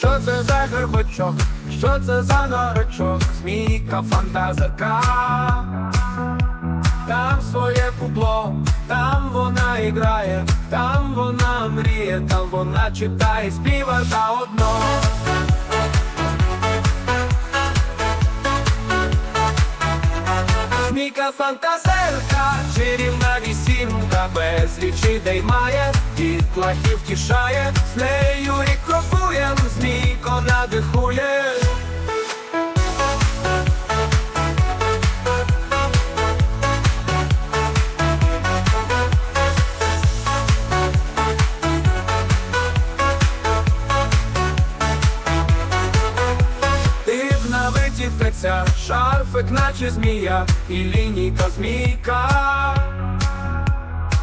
це за грибочок, що це за норочок, змійка фантазерка. Там своє кубло, там вона іграє, там вона мріє, там вона читає, співа заодно. Змійка фантазерка, чарівна вісімка, безліч ідей має, дітлахів тішає, з нею витівка шарфик, наче змія, і лінійка змійка.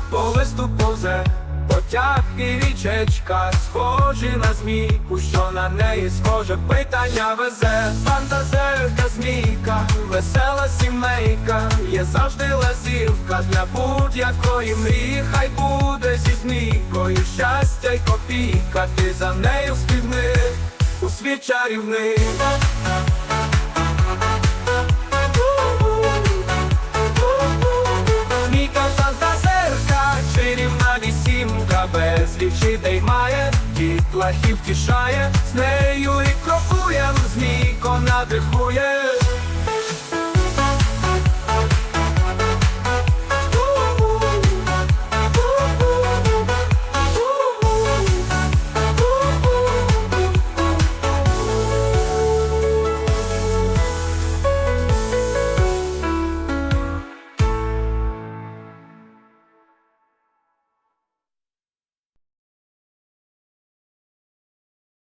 По листу повзе, потяг і річечка, схожі на змійку, що на неї схоже, питання везе, фантазерка змійка, весела сімейка, є завжди лазівка для будь-якої мрії, хай буде зі змійкою, щастя й копійка, ти за нею співни у світ чарівний. Дітлахів тішає, з нею і крокуєм, змійко надихує.